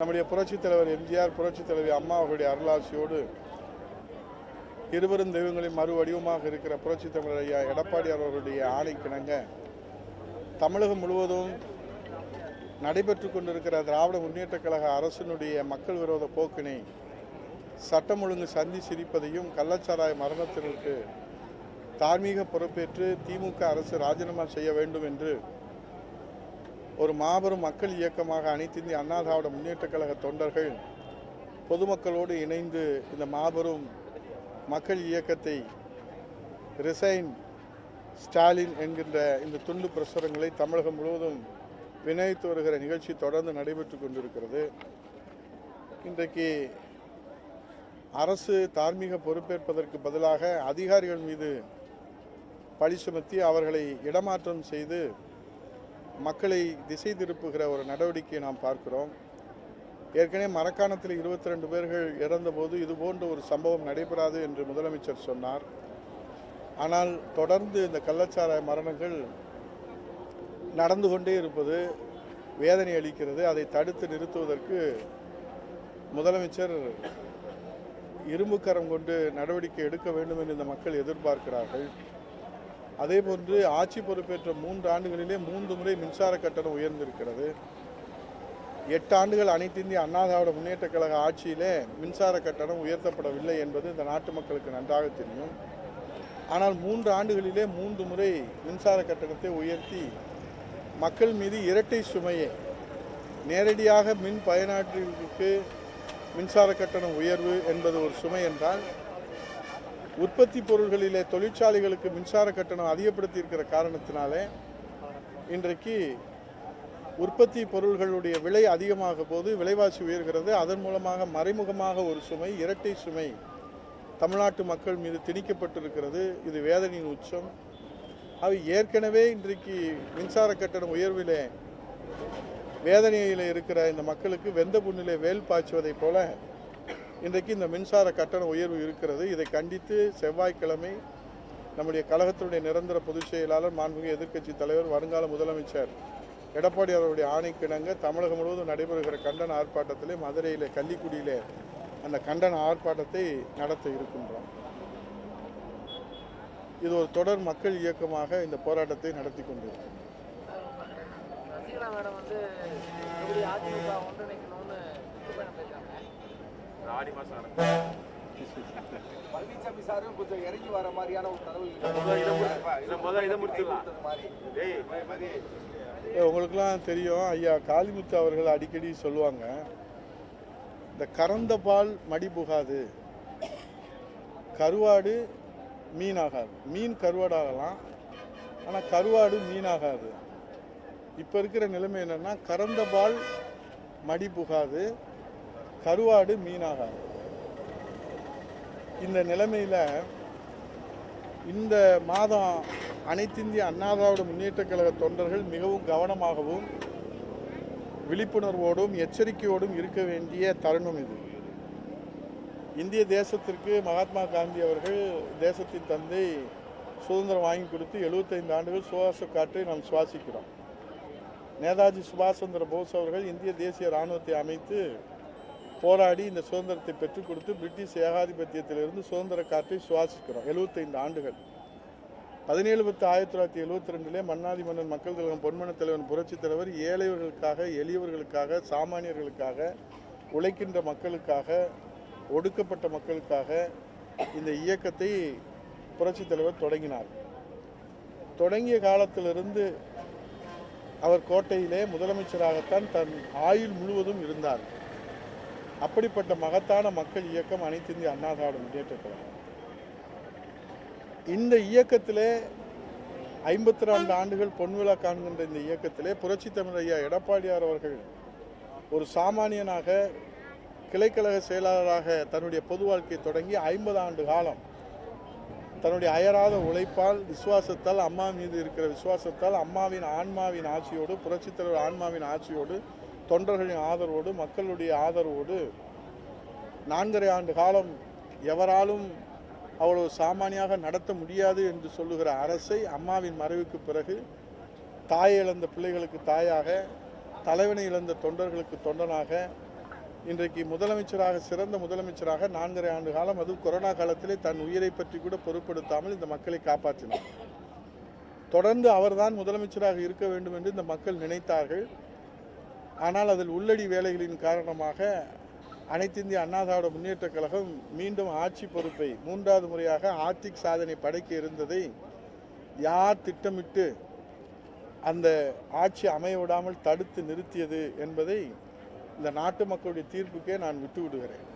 நம்முடைய புரட்சித் தலைவர் எம்ஜிஆர் புரட்சித் தலைவி அம்மா அவர்களுடைய அருளாசியோடு இருவரும் தெய்வங்களின் மறு வடிவமாக இருக்கிற புரட்சித் தமிழர் ஐயா எடப்பாடி அவர்களுடைய ஆணைக்கிணங்க தமிழகம் முழுவதும் நடைபெற்று கொண்டிருக்கிற திராவிட முன்னேற்றக் கழக அரசினுடைய மக்கள் விரோத போக்கினை சட்டம் ஒழுங்கு சந்தி சிரிப்பதையும் கள்ளச்சாராய மரணத்திற்கு தார்மீக பொறுப்பேற்று திமுக அரசு ராஜினாமா செய்ய வேண்டும் என்று ஒரு மாபெரும் மக்கள் இயக்கமாக அனைத்திந்திய அண்ணா திராவிட முன்னேற்றக் கழக தொண்டர்கள் பொதுமக்களோடு இணைந்து இந்த மாபெரும் மக்கள் இயக்கத்தை ரிசைன் ஸ்டாலின் என்கின்ற இந்த துண்டு பிரசுரங்களை தமிழகம் முழுவதும் விநியோகித்து வருகிற நிகழ்ச்சி தொடர்ந்து நடைபெற்று கொண்டிருக்கிறது. இன்றைக்கு அரசு தார்மீக பொறுப்பேற்பதற்கு பதிலாக அதிகாரிகள் மீது பழி சுமத்தி அவர்களை இடமாற்றம் செய்து மக்களை திசை திருப்புகிற ஒரு நடவடிக்கையை நாம் பார்க்கிறோம். ஏற்கனவே மரக்காணத்தில் இருபத்தி ரெண்டு பேர்கள் இறந்தபோது இது போன்ற ஒரு சம்பவம் நடைபெறாது என்று முதலமைச்சர் சொன்னார். ஆனால் தொடர்ந்து இந்த கள்ளச்சாராய மரணங்கள் நடந்து கொண்டே இருப்பது வேதனை அளிக்கிறது. அதை தடுத்து நிறுத்துவதற்கு முதலமைச்சர் இரும்புக்கரம் கொண்டு நடவடிக்கை எடுக்க வேண்டும் என்று இந்த மக்கள் எதிர்பார்க்கிறார்கள். அதேபோன்று ஆட்சி பொறுப்பேற்ற மூன்று ஆண்டுகளிலே மூன்று முறை மின்சார கட்டணம் உயர்ந்திருக்கிறது. எட்டு ஆண்டுகள் அனைத்து இந்திய அண்ணா திராவிட முன்னேற்றக் கழக ஆட்சியிலே மின்சார கட்டணம் உயர்த்தப்படவில்லை என்பது இந்த நாட்டு மக்களுக்கு நன்றாக தெரியும். ஆனால் மூன்று ஆண்டுகளிலே மூன்று முறை மின்சார கட்டணத்தை உயர்த்தி மக்கள் மீது இரட்டை சுமையை நேரடியாக மின் பயனாற்றிகளுக்கு மின்சார கட்டணம் உயர்வு என்பது ஒரு சுமை என்றால் உற்பத்தி பொருள்களிலே தொழிற்சாலைகளுக்கு மின்சார கட்டணம் அதிகப்படுத்தி இருக்கிற காரணத்தினாலே இன்றைக்கு உற்பத்தி பொருள்களுடைய விலை அதிகமாக போது விலைவாசி உயர்கிறது. அதன் மூலமாக மறைமுகமாக ஒரு சுமை இரட்டை சுமை தமிழ்நாட்டு மக்கள் மீது திணிக்கப்பட்டிருக்கிறது. இது வேதனையின் உச்சம். அவை ஏற்கனவே இன்றைக்கு மின்சார கட்டணம் உயர்விலே வேதனையில் இருக்கிற இந்த மக்களுக்கு வெந்த புண்ணிலே வேல் பாய்ச்சுவதைப் போல இன்றைக்கு இந்த மின்சார கட்டண உயர்வு இருக்கிறது. இதை கண்டித்து செவ்வாய்க்கிழமை நம்முடைய கழகத்தினுடைய நிரந்தர பொதுச் செயலாளர் மாண்புமிகு எதிர்க்கட்சி தலைவர் வருங்கால முதலமைச்சர் எடப்பாடி அவருடைய ஆணைக்கிணங்க தமிழகம் முழுவதும் நடைபெறுகிற கண்டன ஆர்ப்பாட்டத்திலே மதுரையில் கள்ளிக்குடியிலே அந்த கண்டன ஆர்ப்பாட்டத்தை நடத்த இருக்கின்றோம். இது ஒரு தொடர் மக்கள் இயக்கமாக இந்த போராட்டத்தை நடத்தி கொண்டிருக்கிறோம் மேடம் வந்து போயிருக்காங்க ஆடி மாசம் நடக்கும். பழனிசாமி சாரும் கொஞ்சம் இறங்கி வர மாதிரியான ஒரு தகவல் இதை முடிச்சிடலாம். உங்களுக்கெல்லாம் தெரியும் ஐயா காளிமுத்து அவர்கள் அடிக்கடி சொல்லுவாங்க இந்த கறந்த பால் மடி புகாது கருவாடு மீனாகாது. மீன் கருவாடாகலாம் ஆனால் கருவாடு மீனாகாது. இப்போ இருக்கிற நிலைமை என்னென்னா கறந்த பால் மடி புகாது கருவாடு மீனாக. இந்த நிலைமையில் இந்த மாதம் அனைத்திந்திய அண்ணா திராவிட முன்னேற்றக் கழக தொண்டர்கள் மிகவும் கவனமாகவும் விழிப்புணர்வோடும் எச்சரிக்கையோடும் இருக்க வேண்டிய தருணம் இது. இந்திய தேசத்திற்கு மகாத்மா காந்தி அவர்கள் தேசத்தின் தந்தை சுதந்திரம் வாங்கி கொடுத்து 75 ஆண்டுகள் சுவாச காற்றை நாம் சுவாசிக்கிறோம். நேதாஜி சுபாஷ் சந்திர போஸ் அவர்கள் இந்திய தேசிய இராணுவத்தை அமைத்து போராடி இந்த சுதந்திரத்தை பெற்றுக் கொடுத்து பிரிட்டிஷ் ஏகாதிபத்தியத்திலிருந்து சுதந்திர காற்றை சுவாசிக்கிறோம். 75 ஆண்டுகள். பதினேழு பத்து ஆயிரத்தி தொள்ளாயிரத்தி எழுபத்தி ரெண்டிலே மன்னாதி மன்னன் மக்கள் தலைவன் பொன்மன தலைவன் புரட்சித் தலைவர் ஏழையவர்களுக்காக எளியவர்களுக்காக சாமானியர்களுக்காக உழைக்கின்ற மக்களுக்காக ஒடுக்கப்பட்ட மக்களுக்காக இந்த இயக்கத்தை புரட்சித் தலைவர் தொடங்கினார். தொடங்கிய காலத்திலிருந்து அவர் கோட்டையிலே முதலமைச்சராகத்தான் தன் ஆயுள் முழுவதும் இருந்தார். அப்படிப்பட்ட மகத்தான மக்கள் இயக்கம் அனைத்து இந்திய அண்ணா திராவிட கழகம். இந்த இயக்கத்திலே ஐம்பத்தி ரெண்டு ஆண்டுகள் பொன்விழா காண்கின்ற இந்த இயக்கத்திலே புரட்சி தமிழ் ஐயா எடப்பாடியார் அவர்கள் ஒரு சாமானியனாக கிளைக்கழக செயலாளராக தன்னுடைய பொது வாழ்க்கையை தொடங்கி ஐம்பது ஆண்டு காலம் தன்னுடைய அயராத உழைப்பால் விசுவாசத்தால் அம்மா மீது இருக்கிற விசுவாசத்தால் அம்மாவின் ஆன்மாவின் ஆட்சியோடு புரட்சித்தலைவர் ஆன்மாவின் ஆட்சியோடு தொண்டர்களின் ஆதரவோடு மக்களுடைய ஆதரவோடு நான்கரை ஆண்டு காலம் எவராலும் அவ்வளவு சாமானியாக நடத்த முடியாது என்று சொல்லுகிற அரசை அம்மாவின் மறைவுக்கு பிறகு தாயை இழந்த பிள்ளைகளுக்கு தாயாக தலைவனை இழந்த தொண்டர்களுக்கு தொண்டனாக இன்றைக்கு முதலமைச்சராக சிறந்த முதலமைச்சராக நான்கரை ஆண்டு காலம் அது கொரோனா காலத்திலே தன் உயிரை பற்றி கூட பொருட்படுத்தாமல் இந்த மக்களை காப்பாற்றினார். தொடர்ந்து அவர்தான் முதலமைச்சராக இருக்க வேண்டும் என்று இந்த மக்கள் நினைத்தார்கள். ஆனால் அதில் உள்ளடி வேலைகளின் காரணமாக அனைத்திந்திய அண்ணா திராவிட முன்னேற்றக் கழகம் மீண்டும் ஆட்சி பொறுப்பை மூன்றாவது முறையாக ஆர்த்திக் சாதனை படைக்க இருந்ததை யார் திட்டமிட்டு அந்த ஆட்சி அமைய விடாமல் தடுத்து நிறுத்தியது என்பதை இந்த நாட்டு மக்களுடைய தீர்ப்புக்கே நான் விட்டு விடுகிறேன்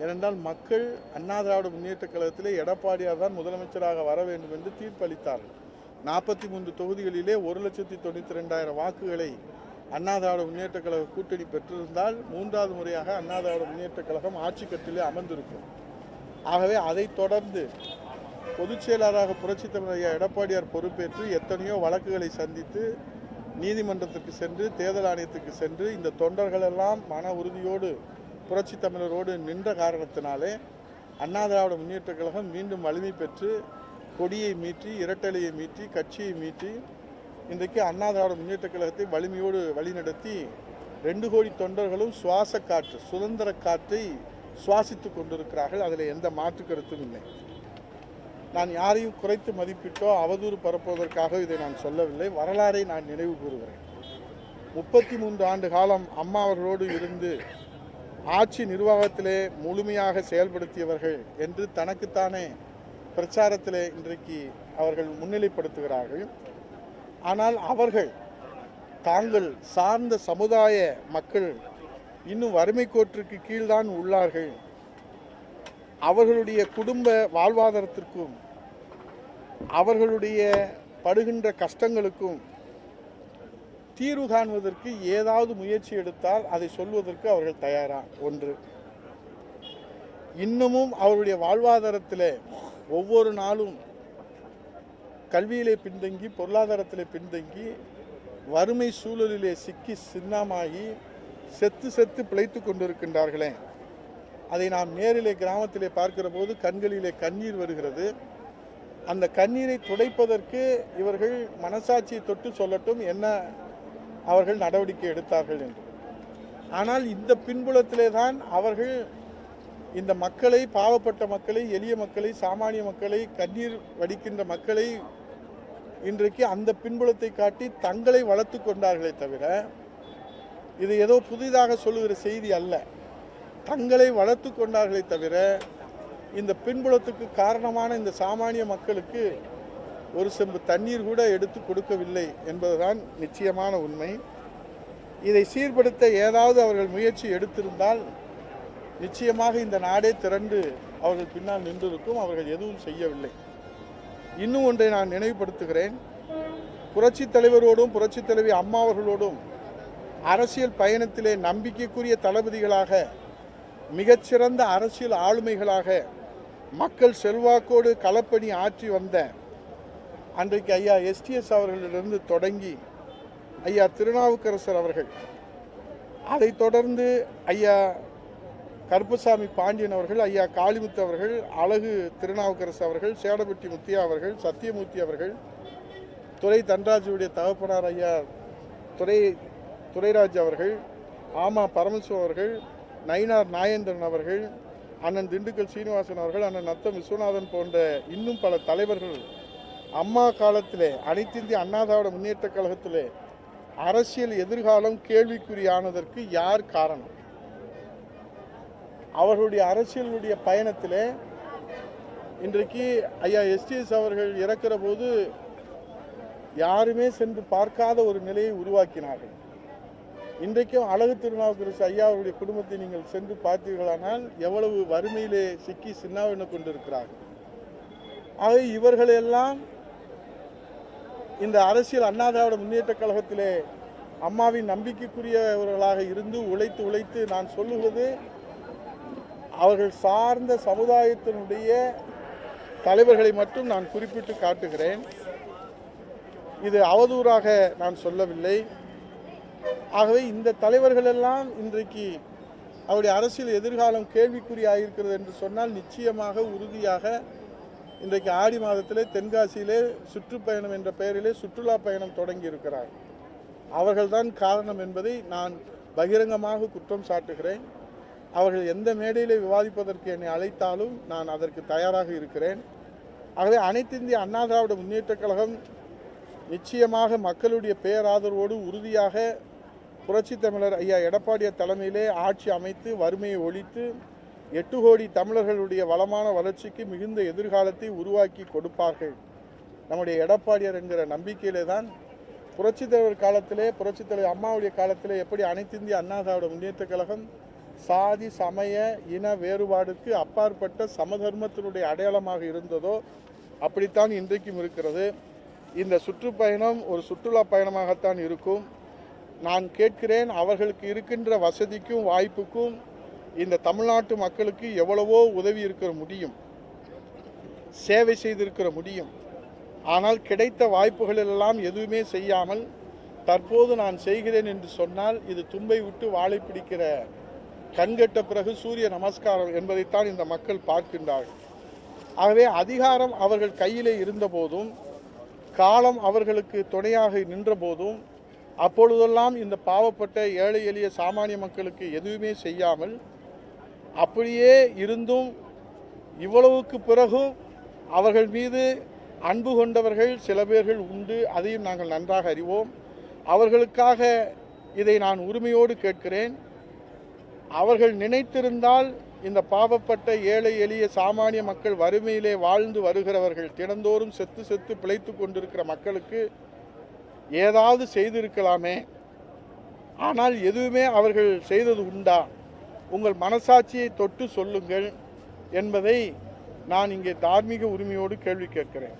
ஏனென்றால் மக்கள் அண்ணா திராவிட முன்னேற்றக் கழகத்திலே எடப்பாடியார் தான் முதலமைச்சராக வர வேண்டும் என்று தீர்ப்பளித்தார்கள். நாற்பத்தி மூன்று தொகுதிகளிலே ஒரு லட்சத்தி தொண்ணூற்றி ரெண்டாயிரம் வாக்குகளை அண்ணா திராவிட முன்னேற்றக் கழக கூட்டணி பெற்றிருந்தால் மூன்றாவது முறையாக அண்ணா திராவிட முன்னேற்றக் கழகம் ஆட்சி கட்டிலே அமர்ந்திருக்கும். ஆகவே அதைத் தொடர்ந்து பொதுச் செயலாளராக புரட்சித் தமிழர் எடப்பாடியார் பொறுப்பேற்று எத்தனையோ வழக்குகளை சந்தித்து நீதிமன்றத்துக்கு சென்று தேர்தல் ஆணையத்துக்கு சென்று இந்த தொண்டர்கள் எல்லாம் மன உறுதியோடு புரட்சித் தமிழரோடு நின்ற காரணத்தினாலே அண்ணா திராவிட முன்னேற்றக் கழகம் மீண்டும் வலிமை பெற்று கொடியை மீட்டி இரட்டலையை மீட்டி கட்சியை மீட்டி இன்றைக்கு அண்ணா திராவிட முன்னேற்றக் கழகத்தை வலிமையோடு வழிநடத்தி ரெண்டு கோடி தொண்டர்களும் சுவாச காற்று சுதந்திர காற்றை சுவாசித்து கொண்டிருக்கிறார்கள். அதில் எந்த மாற்று கருத்தும் இல்லை. நான் யாரையும் குறைத்து மதிப்பிட்டோ அவதூறு பரப்புவதற்காக இதை நான் சொல்லவில்லை. வரலாறை நான் நினைவு கூறுகிறேன். முப்பத்தி மூன்று ஆண்டு காலம் அம்மா அவர்களோடு இருந்து ஆட்சி நிர்வாகத்திலே முழுமையாக செயல்படுத்தியவர்கள் என்று தனக்குத்தானே பிரச்சாரத்திலே இன்றைக்கு அவர்கள் முன்னிலைப்படுத்துகிறார்கள். ஆனால் அவர்கள் தாங்கள் சார்ந்த சமுதாய மக்கள் இன்னும் வறுமை கோட்டிற்கு கீழ்தான் உள்ளார்கள். அவர்களுடைய குடும்ப வாழ்வாதாரத்திற்கும் அவர்களுடைய படுகின்ற கஷ்டங்களுக்கும் தீர்வு காண்பதற்கு ஏதாவது முயற்சி எடுத்தால் அதை சொல்வதற்கு அவர்கள் தயாரா? ஒன்று. இன்னமும் அவருடைய வாழ்வாதாரத்தில் ஒவ்வொரு நாளும் கல்வியிலே பின்தங்கி பொருளாதாரத்தில் பின்தங்கி வறுமை சூழலிலே சிக்கி சின்னமாகி செத்து செத்து பிழைத்து கொண்டிருக்கின்றார்களே. அதை நாம் நேரிலே கிராமத்திலே பார்க்கிற போது கண்களிலே கண்ணீர் வருகிறது. அந்த கண்ணீரை துடைப்பதற்கு இவர்கள் மனசாட்சியை தொட்டு சொல்லட்டும் என்ன அவர்கள் நடவடிக்கை எடுத்தார்கள் என்று. ஆனால் இந்த பின்புலத்திலே தான் அவர்கள் இந்த மக்களை பாவப்பட்ட மக்களை எளிய மக்களை சாமானிய மக்களை கண்ணீர் வடிக்கின்ற மக்களை இன்றைக்கு அந்த பின்புலத்தை காட்டி தங்களை வளர்த்து கொண்டார்களே தவிர இது ஏதோ புதிதாக சொல்லுகிற செய்தி அல்ல. தங்களை வளர்த்து கொண்டார்களே தவிர இந்த பின்புலத்துக்கு காரணமான இந்த சாமானிய மக்களுக்கு ஒரு செம்பு தண்ணீர் கூட எடுத்து கொடுக்கவில்லை என்பதுதான் நிச்சயமான உண்மை. இதை சீர்படுத்த ஏதாவது அவர்கள் முயற்சி எடுத்திருந்தால் நிச்சயமாக இந்த நாடே திரண்டு அவர்கள் பின்னால் நின்றிருக்கும். அவர்கள் எதுவும் செய்யவில்லை. இன்னும் ஒன்றை நான் நினைவுபடுத்துகிறேன். புரட்சி தலைவரோடும் புரட்சி தலைவி அம்மா அவர்களோடும் அரசியல் பயணத்திலே நம்பிக்கைக்குரிய தளபதிகளாக மிகச்சிறந்த அரசியல் ஆளுமைகளாக மக்கள் செல்வாக்கோடு களப்பணி ஆற்றி வந்த அன்றைக்கு ஐயா எஸ்டிஎஸ் அவர்களிடமிருந்து தொடங்கி ஐயா திருநாவுக்கரசர் அவர்கள் அதைத் தொடர்ந்து ஐயா கருப்பசாமி பாண்டியன் அவர்கள் ஐயா காளிமுத்து அவர்கள் அழகு திருநாவுக்கரசு அவர்கள் சேடபட்டி முத்தியா அவர்கள் சத்தியமூர்த்தி அவர்கள் துரை தன்ராஜுடைய தகப்பனார் ஐயா துரை துரைராஜ் அவர்கள் ஆமா பரமசிவம் அவர்கள் நயினார் நாயேந்திரன் அவர்கள் அண்ணன் திண்டுக்கல் சீனிவாசன் அவர்கள் அண்ணன் நத்தம் விஸ்வநாதன் போன்ற இன்னும் பல தலைவர்கள் அம்மா காலத்திலே அனைத்திந்திய அண்ணாதாவோட முன்னேற்ற முன்னேற்றக் கழகத்திலே அரசியல் எதிர்காலம் கேள்விக்குறியானதற்கு யார் காரணம்? அவர்களுடைய அரசியலுடைய பயணத்தில் இன்றைக்கு ஐயா எஸ்டிஎஸ் அவர்கள் இறக்கிற போது யாருமே சென்று பார்க்காத ஒரு நிலையை உருவாக்கினார்கள். இன்றைக்கும் அழகு திருநாவுக்கரசு ஐயா அவருடைய குடும்பத்தை நீங்கள் சென்று பார்த்தீர்களானால் எவ்வளவு வறுமையிலே சிக்கி சின்னாவின கொண்டிருக்கிறார்கள். ஆக இவர்களெல்லாம் இந்த அரசியல் அண்ணா திராவிட முன்னேற்றக் கழகத்திலே அம்மாவின் நம்பிக்கைக்குரியவர்களாக இருந்து உழைத்து உழைத்து நான் சொல்லுவது அவர்கள் சார்ந்த சமுதாயத்தினுடைய தலைவர்களை மட்டும் நான் குறிப்பிட்டு காட்டுகிறேன். இது அவதூறாக நான் சொல்லவில்லை. ஆகவே இந்த தலைவர்களெல்லாம் இன்றைக்கு அவருடைய அரசியல் எதிர்காலம் கேள்விக்குறியாயிருக்கிறது என்று சொன்னால் நிச்சயமாக உறுதியாக இன்றைக்கு ஆடி மாதத்திலே தென்காசியிலே சுற்றுப்பயணம் என்ற பெயரிலே சுற்றுலா பயணம் தொடங்கி இருக்கிறார் அவர்கள்தான் காரணம் என்பதை நான் பகிரங்கமாக குற்றம் சாட்டுகிறேன். அவர்கள் எந்த மேடையில் விவாதிப்பதற்கு என்னை அழைத்தாலும் நான் அதற்கு தயாராக இருக்கிறேன். ஆகவே அனைத்து இந்திய அண்ணா திராவிட முன்னேற்றக் கழகம் நிச்சயமாக மக்களுடைய பேராதரவோடு உறுதியாக புரட்சி தமிழர் ஐயா எடப்பாடியார் தலைமையிலே ஆட்சி அமைத்து வறுமையை ஒழித்து எட்டு கோடி தமிழர்களுடைய வளமான வளர்ச்சிக்கு மிகுந்த எதிர்காலத்தை உருவாக்கி கொடுப்பார்கள். நம்முடைய எடப்பாடியார் என்கிற நம்பிக்கையிலே தான் புரட்சித் தலைவர் காலத்திலே புரட்சித் தலைவர் அம்மாவுடைய காலத்திலே எப்படி அனைத்து இந்திய அண்ணா திராவிட முன்னேற்றக் கழகம் சாதி சமய இன வேறுபாடுக்கு அப்பாற்பட்ட சமதர்மத்தினுடைய அடையாளமாக இருந்ததோ அப்படித்தான் இன்றைக்கும் இருக்கிறது. இந்த சுற்றுப்பயணம் ஒரு சுற்றுலா பயணமாகத்தான் இருக்கும். நான் கேட்கிறேன் அவர்களுக்கு இருக்கின்ற வசதிக்கும் வாய்ப்புக்கும் இந்த தமிழ்நாட்டு மக்களுக்கு எவ்வளவோ உதவி இருக்கிற முடியும். சேவை செய்திருக்கிற முடியும். ஆனால் கிடைத்த வாய்ப்புகளெல்லாம் எதுவுமே செய்யாமல் தற்போது நான் செய்கிறேன் என்று சொன்னால் இது தும்பை விட்டு வாழை பிடிக்கிற கண்கட்ட பிறகு சூரிய நமஸ்காரம் என்பதைத்தான் இந்த மக்கள் பார்க்கின்றார்கள். ஆகவே அதிகாரம் அவர்கள் கையிலே இருந்தபோதும் காலம் அவர்களுக்கு துணையாக நின்றபோதும் அப்பொழுதெல்லாம் இந்த பாவப்பட்ட ஏழை எளிய சாமானிய மக்களுக்கு எதுவுமே செய்யாமல் அப்படியே இருந்தும் இவ்வளவுக்கு பிறகும் அவர்கள் மீது அன்பு கொண்டவர்கள் சில பேர்கள் உண்டு அதையும் நாங்கள் நன்றாக அறிவோம். அவர்களுக்காக இதை நான் உரிமையோடு கேட்கிறேன். அவர்கள் நினைத்திருந்தால் இந்த பாவப்பட்ட ஏழை எளிய சாமானிய மக்கள் வறுமையிலே வாழ்ந்து வருகிறவர்கள் தினந்தோறும் செத்து செத்து பிழைத்து கொண்டிருக்கிற மக்களுக்கு ஏதாவது செய்திருக்கலாமே? ஆனால் எதுவுமே அவர்கள் செய்தது உண்டா? உங்கள் மனசாட்சியை தொட்டு சொல்லுங்கள் என்பதை நான் இங்கே தார்மீக உரிமையோடு கேள்வி கேட்கிறேன்.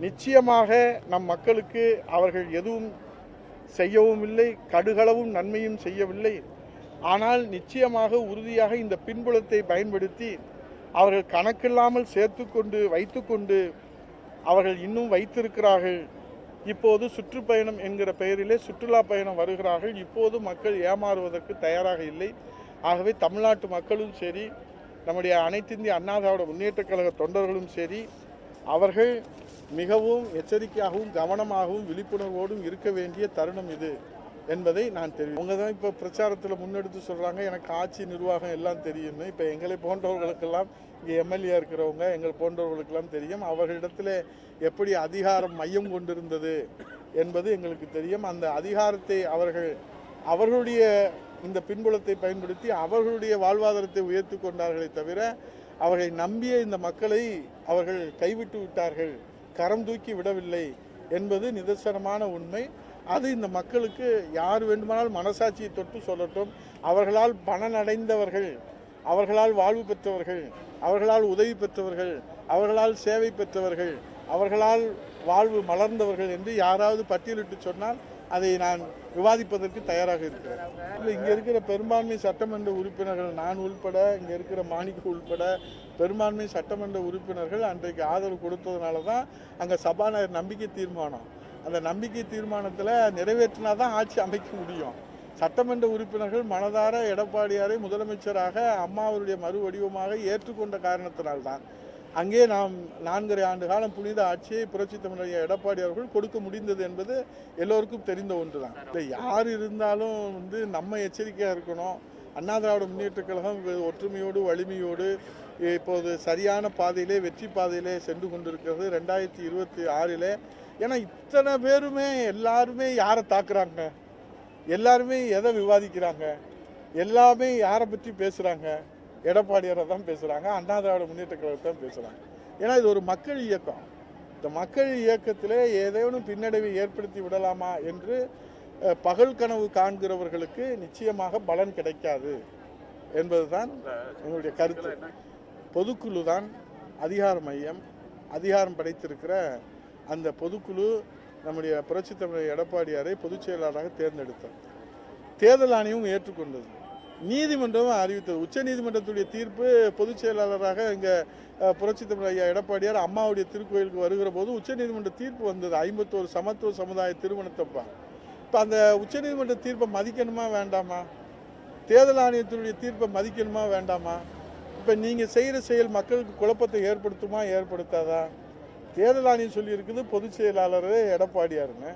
நிச்சயமாக நம் மக்களுக்கு அவர்கள் எதுவும் செய்யவும் இல்லை கடுகளவும் நன்மையும் செய்யவில்லை. ஆனால் நிச்சயமாக உறுதியாக இந்த பின்புலத்தை பயன்படுத்தி அவர்கள் கணக்கில்லாமல் சேர்த்து கொண்டு வைத்துக்கொண்டு அவர்கள் இன்னும் வைத்திருக்கிறார்கள். இப்போது சுற்றுப்பயணம் என்கிற பெயரிலே சுற்றுலா பயணம் வருகிறார்கள். இப்போது மக்கள் ஏமாறுவதற்கு தயாராக இல்லை. ஆகவே தமிழ்நாட்டு மக்களும் சரி நம்முடைய அனைத்து இந்திய அண்ணா திராவிட முன்னேற்றக் கழக தொண்டர்களும் சரி அவர்கள் மிகவும் எச்சரிக்கையாகவும் கவனமாகவும் விழிப்புணர்வோடும் இருக்க வேண்டிய தருணம் இது. என்பதை நான் தெரியும் அவங்க தான் இப்போ பிரச்சாரத்தில் முன்னெடுத்து சொல்கிறாங்க எனக்கு ஆட்சி நிர்வாகம் எல்லாம் தெரியும்னு. இப்போ எங்களை போன்றவர்களுக்கெல்லாம் இங்கே எம்எல்ஏ இருக்கிறவங்க எங்கள் போன்றவர்களுக்கெல்லாம் தெரியும். அவர்களிடத்தில் எப்படி அதிகாரம் மையம் கொண்டிருந்தது என்பது எங்களுக்கு தெரியும். அந்த அதிகாரத்தை அவர்கள் அவர்களுடைய இந்த பின்புலத்தை பயன்படுத்தி அவர்களுடைய வாழ்வாதாரத்தை உயர்த்தி கொண்டார்களே தவிர அவர்களை நம்பிய இந்த மக்களை அவர்கள் கைவிட்டு விட்டார்கள். கரம் தூக்கி விடவில்லை என்பது நிதர்சனமான உண்மை. அது இந்த மக்களுக்கு யார் வேண்டுமானால் மனசாட்சியை தொட்டு சொல்லட்டும். அவர்களால் பணனடைந்தவர்கள் அவர்களால் வாழ்வு பெற்றவர்கள் அவர்களால் உதவி பெற்றவர்கள் அவர்களால் சேவை பெற்றவர்கள் அவர்களால் வாழ்வு மலர்ந்தவர்கள் என்று யாராவது பட்டியலிட்டு சொன்னால் அதை நான் விவாதிப்பதற்கு தயாராக இருக்கிறேன். இல்லை இங்கே இருக்கிற பெரும்பான்மை சட்டமன்ற உறுப்பினர்கள் நான் உள்பட இங்கே இருக்கிற மாணிக்க உள்பட பெரும்பான்மை சட்டமன்ற உறுப்பினர்கள் அன்றைக்கு ஆதரவு கொடுத்ததுனால தான் அங்கே சபாநாயகர் நம்பிக்கை தீர்மானம். அந்த நம்பிக்கை தீர்மானத்தில் நிறைவேற்றினா தான் ஆட்சி அமைக்க முடியும். சட்டமன்ற உறுப்பினர்கள் மனதார எடப்பாடியாரை முதலமைச்சராக அம்மாவருடைய மறு வடிவமாக ஏற்றுக்கொண்ட காரணத்தினால்தான். அங்கே நாம் நான்கரை ஆண்டு காலம் புனித ஆட்சியை புரட்சி தமிழக எடப்பாடி அவர்கள் கொடுக்க முடிந்தது என்பது எல்லோருக்கும் தெரிந்த ஒன்று தான் இல்லை யார் இருந்தாலும் வந்து நம்ம எச்சரிக்கையாக இருக்கணும். அண்ணா திராவிட முன்னேற்றக் கழகம் ஒற்றுமையோடு வலிமையோடு இப்போது சரியான பாதையிலே வெற்றி பாதையிலே சென்று கொண்டிருக்கிறது. ரெண்டாயிரத்தி இருபத்தி ஆறில் ஏன்னா இத்தனை பேருமே எல்லாருமே யாரை தாக்குறாங்க? எல்லாருமே எதை விவாதிக்கிறாங்க? எல்லாமே யாரை பற்றி பேசுகிறாங்க எடப்பாடியாரை தான் பேசுகிறாங்க அண்ணா திராவிட முன்னேற்ற கழகத்தை தான் பேசுகிறாங்க ஏன்னா இது ஒரு மக்கள் இயக்கம். இந்த மக்கள் இயக்கத்தில் ஏதேனும் பின்னடைவை ஏற்படுத்தி விடலாமா என்று பகல் கனவு காண்கிறவர்களுக்கு நிச்சயமாக பலன் கிடைக்காது என்பதுதான் எங்களுடைய கருத்து. பொதுக்குழு தான் அதிகார மையம் அதிகாரம் படைத்திருக்கிற அந்த பொதுக்குழு நம்முடைய புரட்சி தமிழர் எடப்பாடியாரை பொதுச் செயலாளராக தேர்ந்தெடுத்தார். தேர்தல் ஆணையமும் ஏற்றுக்கொண்டது. நீதிமன்றமும் அறிவித்தது. உச்ச நீதிமன்றத்துடைய தீர்ப்பு பொதுச் செயலாளராக இங்கே புரட்சி தமிழர் ஐயா எடப்பாடியார் அம்மாவுடைய திருக்கோயிலுக்கு வருகிற போது உச்ச நீதிமன்ற தீர்ப்பு வந்தது. ஐம்பத்தோரு சமத்துவ சமுதாய திருமணத்தப்பா. இப்போ அந்த உச்ச நீதிமன்ற தீர்ப்பை மதிக்கணுமா வேண்டாமா? தேர்தல் ஆணையத்தினுடைய தீர்ப்பை மதிக்கணுமா வேண்டாமா? இப்போ நீங்கள் செய்கிற செயல் மக்களுக்கு குழப்பத்தை ஏற்படுத்துமா ஏற்படுத்தாதா? தேர்தல் ஆணையம் சொல்லியிருக்குது பொதுச் செயலாளர் எடப்பாடியாருன்னு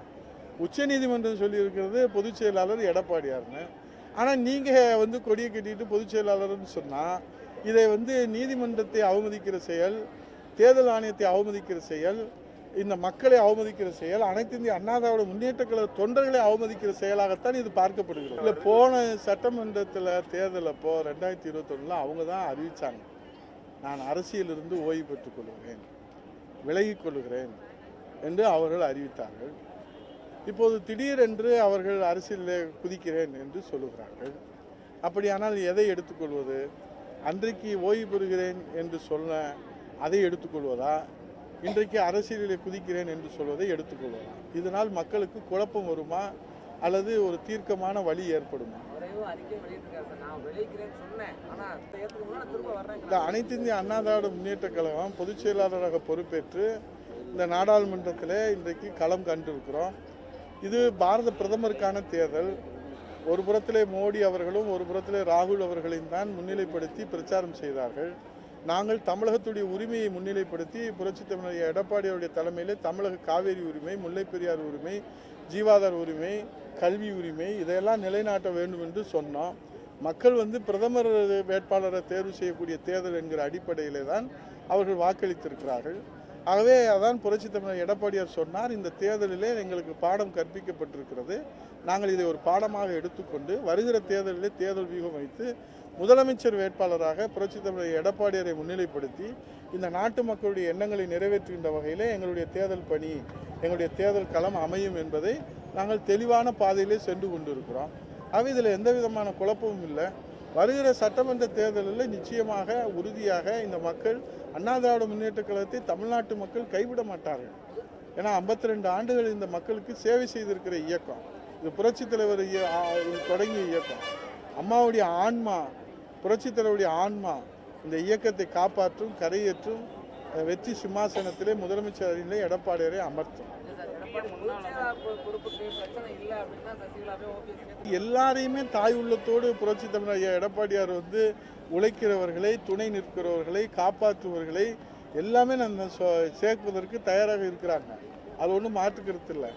உச்சநீதிமன்றம் சொல்லியிருக்கிறது பொதுச் செயலாளர் எடப்பாடியாருன்னு ஆனால் நீங்கள் வந்து கொடியை கட்டிட்டு பொதுச் செயலாளர்னு சொன்னால் இதை வந்து நீதிமன்றத்தை அவமதிக்கிற செயல் தேர்தல் ஆணையத்தை அவமதிக்கிற செயல் இந்த மக்களை அவமதிக்கிற செயல் அனைத்து இந்திய அண்ணாதாவோட முன்னேற்ற கழக தொண்டர்களை அவமதிக்கிற செயலாகத்தான் இது பார்க்கப்படுகிறது. இல்லை போன சட்டமன்றத்தில் தேர்தல் அப்போ ரெண்டாயிரத்தி இருபத்தொன்னில் அவங்க தான் அறிவித்தாங்க நான் அரசியலிருந்து ஓய்வு பெற்றுக்கொள்கிறேன் விலகிக் கொள்கிறேன் என்று அவர்கள் அறிவித்தார்கள். இப்போது திடீரென்று அவர்கள் அரசியலில் குதிக்கிறேன் என்று சொல்லுகிறார்கள். அப்படியானால் எதை எடுத்துக்கொள்வது? அன்றைக்கு ஓய்வு பெறுகிறேன் என்று சொன்ன அதை எடுத்துக்கொள்வதா? இன்றைக்கு அரசியலில் குதிக்கிறேன் என்று சொல்வதை எடுத்துக்கொள்வதா? இதனால் மக்களுக்கு குழப்பம் வருமா? அல்லது ஒரு தீர்க்கமான வழி ஏற்படுமா? இந்த அனைத்து இந்திய அண்ணா திராவிட முன்னேற்ற கழகம் பொதுச் செயலாளராக பொறுப்பேற்று இந்த நாடாளுமன்றத்தில் இன்றைக்கு களம் கண்டிருக்கிறோம். இது பாரத பிரதமருக்கான தேர்தல். ஒரு புறத்திலே மோடி அவர்களும் ஒரு புறத்திலே ராகுல் அவர்களையும் தான் முன்னிலைப்படுத்தி பிரச்சாரம் செய்தார்கள். நாங்கள் தமிழகத்துடைய உரிமையை முன்னிலைப்படுத்தி புரட்சி தமிழர் எடப்பாடியுடைய தலைமையிலே தமிழக காவேரி உரிமை முல்லைப்பெரியார் உரிமை ஜீவாதார உரிமை கல்வி உரிமை இதையெல்லாம் நிலைநாட்ட வேண்டும் என்று சொன்னோம் மக்கள் வந்து பிரதமர் வேட்பாளரை தேர்வு செய்யக்கூடிய தேர்தல் என்கிற அடிப்படையிலே தான் அவர்கள் வாக்களித்திருக்கிறார்கள். ஆகவே அதான் புரட்சி தமிழர் எடப்பாடியார் சொன்னார் இந்த தேர்தலிலே எங்களுக்கு பாடம் கற்பிக்கப்பட்டிருக்கிறது. நாங்கள் இதை ஒரு பாடமாக எடுத்துக்கொண்டு வருகிற தேர்தலிலே தேர்தல் வியூகம் வைத்து முதலமைச்சர் வேட்பாளராக புரட்சி தமிழர் எடப்பாடியாரை முன்னிலைப்படுத்தி இந்த நாட்டு மக்களுடைய எண்ணங்களை நிறைவேற்றுகின்ற வகையிலே எங்களுடைய தேர்தல் பணி எங்களுடைய தேர்தல் களம் அமையும் என்பதை நாங்கள் தெளிவான பாதையிலே சென்று கொண்டிருக்கிறோம். ஆகவே இதில் எந்த விதமான குழப்பமும் இல்லை. வருகிற சட்டமன்ற தேர்தலில் நிச்சயமாக உறுதியாக இந்த மக்கள் அண்ணா திராவிட முன்னேற்ற கழகத்தை தமிழ்நாட்டு மக்கள் கைவிட மாட்டார்கள். ஏன்னா 52 ரெண்டு ஆண்டுகள் இந்த மக்களுக்கு சேவை செய்திருக்கிற இயக்கம். இது புரட்சித் தலைவர் தொடங்கிய இயக்கம். அம்மாவுடைய ஆன்மா புரட்சித் தலைவருடைய ஆன்மா இந்த இயக்கத்தை காப்பாற்றும் கரையேற்றும் வெற்றி சிம்மாசனத்திலே முதலமைச்சர் எடப்பாடியரை அமர்த்தும். எல்லாரையுமே தாய் உள்ளத்தோடு புரட்சி தமிழர் ஐயா எடப்பாடியார் வந்து உழைக்கிறவர்களை துணை நிற்கிறவர்களை காப்பாற்றுவர்களை எல்லாமே நம்ம சேர்ப்பதற்கு தயாராக இருக்கிறாங்க. அது ஒன்றும் மாற்றுக்கிறது இல்லை.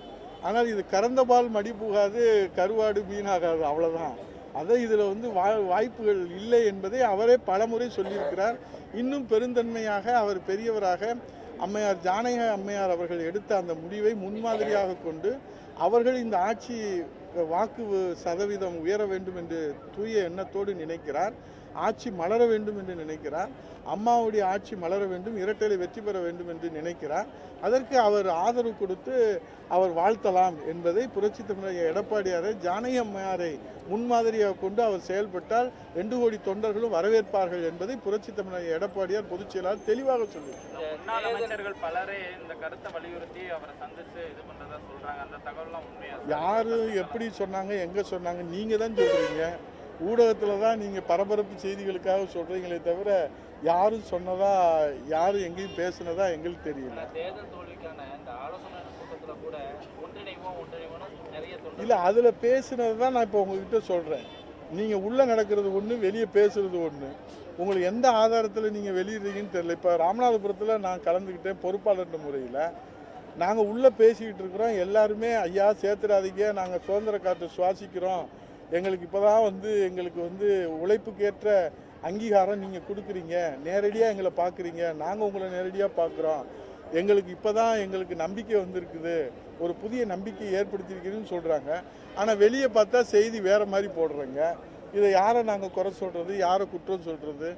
ஆனால் இது கறந்த பால் மடி புகாது கருவாடு மீனாகாது அவ்வளோதான் அதை இதில் வந்து வா வாய்ப்புகள் இல்லை என்பதை அவரே பலமுறை சொல்லியிருக்கிறார். இன்னும் பெருந்தன்மையாக அவர் பெரியவராக அம்மையார் ஜானக அம்மையார் அவர்கள் எடுத்த அந்த முடிவை முன்மாதிரியாக கொண்டு அவர்கள் இந்த ஆட்சி வாக்கு சதவீதம் உயர வேண்டும் என்று தூய எண்ணத்தோடு நினைக்கிறார். ஆட்சி மலர வேண்டும் என்று நினைக்கிறார். அம்மாவுடைய ஆட்சி மலர வேண்டும் இரட்டையில வெற்றி பெற வேண்டும் என்று நினைக்கிறார். அதற்கு அவர் ஆதரவு கொடுத்து அவர் வாழ்த்தலாம் என்பதை புரட்சி தமிழர் எடப்பாடியாரை ஜானகி அம்மையாரை முன்மாதிரியாக கொண்டு அவர் செயல்பட்டால் ரெண்டு கோடி தொண்டர்களும் வரவேற்பார்கள் என்பதை புரட்சி தமிழர் எடப்பாடியார் பொதுச் செயலாளர் தெளிவாக சொல்லியிருக்கிறார். பலரே இந்த கருத்தை வலியுறுத்தி அவரை சந்திச்சு இது பண்றதா சொல்றாங்க. அந்த தகவல்லாம் உண்மையா? யாரு எப்படி சொன்னாங்க எங்க சொன்னாங்க நீங்க தான் சொல்றீங்க. ஊடகத்துல தான் நீங்க பரபரப்பு செய்திகளுக்காக சொல்றீங்களே தவிர யாரும் சொன்னதா யாரும் எங்கேயும் பேசுனதா எங்களுக்கு தெரியல. இல்ல அதுல பேசுனது தான் நான் இப்போ உங்ககிட்ட சொல்றேன். நீங்க உள்ள நடக்கிறது ஒண்ணு வெளியே பேசுறது ஒண்ணு. உங்களுக்கு எந்த ஆதாரத்துல நீங்க வெளியிடுறீங்கன்னு தெரியல. இப்ப ராமநாதபுரத்துல நான் கலந்துக்கிட்டேன் பொறுப்பாளர் முறையில். நாங்கள் உள்ளே பேசிக்கிட்டு இருக்கிறோம். எல்லாருமே ஐயா சேர்த்துடாதீங்க. நாங்கள் சுதந்திர காற்று சுவாசிக்கிறோம். எங்களுக்கு இப்போ தான் வந்து எங்களுக்கு வந்து உழைப்புக்கேற்ற அங்கீகாரம் நீங்கள் கொடுக்குறீங்க. நேரடியாக எங்களை பார்க்குறீங்க நாங்கள் உங்களை நேரடியாக பார்க்குறோம் எங்களுக்கு இப்போ தான் எங்களுக்கு நம்பிக்கை வந்திருக்குது. ஒரு புதிய நம்பிக்கை ஏற்படுத்தியிருக்குதுன்னு சொல்கிறாங்க ஆனால் வெளியே பார்த்தா செய்தி வேறு மாதிரி போடுறேங்க. இதை யாரை நாங்கள் குறை சொல்கிறது யாரை குற்றம் சொல்கிறது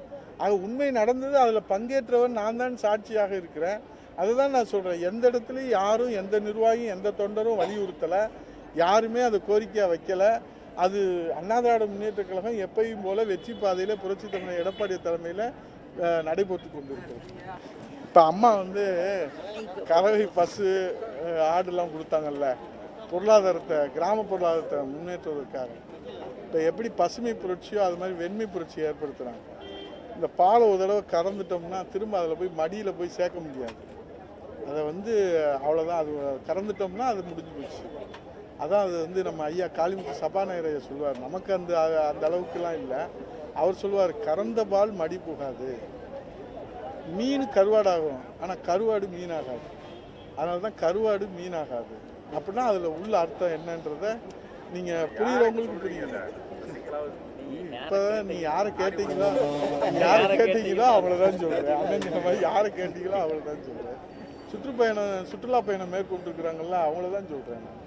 அது உண்மை நடந்தது. அதில் பங்கேற்றவன் நான் தான் சாட்சியாக இருக்கிறேன். அதுதான் நான் சொல்கிறேன் எந்த இடத்துலையும் யாரும் எந்த நிர்வாகியும் எந்த தொண்டரும் வலியுறுத்தலை. யாருமே அதை கோரிக்கையாக வைக்கலை. அது அண்ணாதிராவிட முன்னேற்ற கழகம் எப்பையும் போல வெற்றி பாதையில் புரட்சி தமிழர் எடப்பாடி தலைமையில் நடைபெற்று கொண்டிருக்கிறது. இப்போ அம்மா வந்து கறவை பசு ஆடுலாம் கொடுத்தாங்கல்ல. பொருளாதாரத்தை கிராம பொருளாதாரத்தை முன்னேற்றுவதற்காக. இப்போ எப்படி பசுமை புரட்சியோ அது மாதிரி வெண்மை புரட்சியை ஏற்படுத்துகிறாங்க இந்த பாலை ஒரு தடவை கறந்துட்டோம்னா திரும்ப அதில் போய் மடியில் போய் சேர்க்க முடியாது. அதை வந்து அவ்வளோதான் அது கறந்துட்டோம்னா அது முடிஞ்சு போச்சு. அதான் அது வந்து நம்ம ஐயா காளிமுத்து சபாநாயகர் ஐயா சொல்லுவார். நமக்கு அந்த அந்த அளவுக்குலாம் இல்லை. அவர் சொல்லுவார் கறந்த பால் மடி போகாது. மீன் கருவாடாகும். ஆனால் கருவாடு மீனாகாது. அதனால தான் கருவாடு மீனாகாது. அப்படின்னா அதில் உள்ள அர்த்தம் என்னன்றதை நீங்கள் புரியுறவங்களுக்கு புரியுங்க. இப்போ நீ யாரை கேட்டீங்களோ யாரை கேட்டீங்களோ அவ்வளோதான் சொல்கிறேன் அண்ணன் மாதிரி யாரை கேட்டீங்களோ அவ்வளோதான் சொல்கிறேன் சுற்றுப்பயணம் சுற்றுலா பயணம் மேற்கொண்டிருக்கிறாங்கல்ல அவங்கள தான் சொல்கிறேன் நான்.